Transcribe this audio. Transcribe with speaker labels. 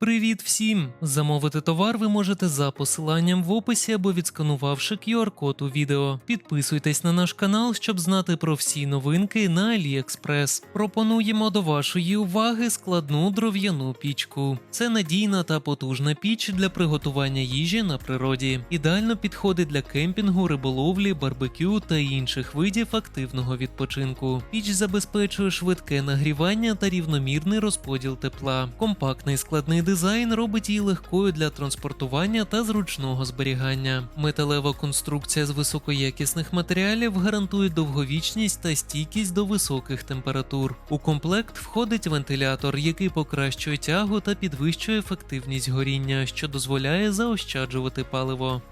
Speaker 1: Привіт всім! Замовити товар ви можете за посиланням в описі або відсканувавши QR-код у відео. Підписуйтесь на наш канал, щоб знати про всі новинки на AliExpress. Пропонуємо до вашої уваги складну дров'яну пічку. Це надійна та потужна піч для приготування їжі на природі. Ідеально підходить для кемпінгу, риболовлі, барбекю та інших видів активного відпочинку. Піч забезпечує швидке нагрівання та рівномірний розподіл тепла. Компактний складний дизайн робить її легкою для транспортування та зручного зберігання. Металева конструкція з високоякісних матеріалів гарантує довговічність та стійкість до високих температур. У комплект входить вентилятор, який покращує тягу та підвищує ефективність горіння, що дозволяє заощаджувати паливо.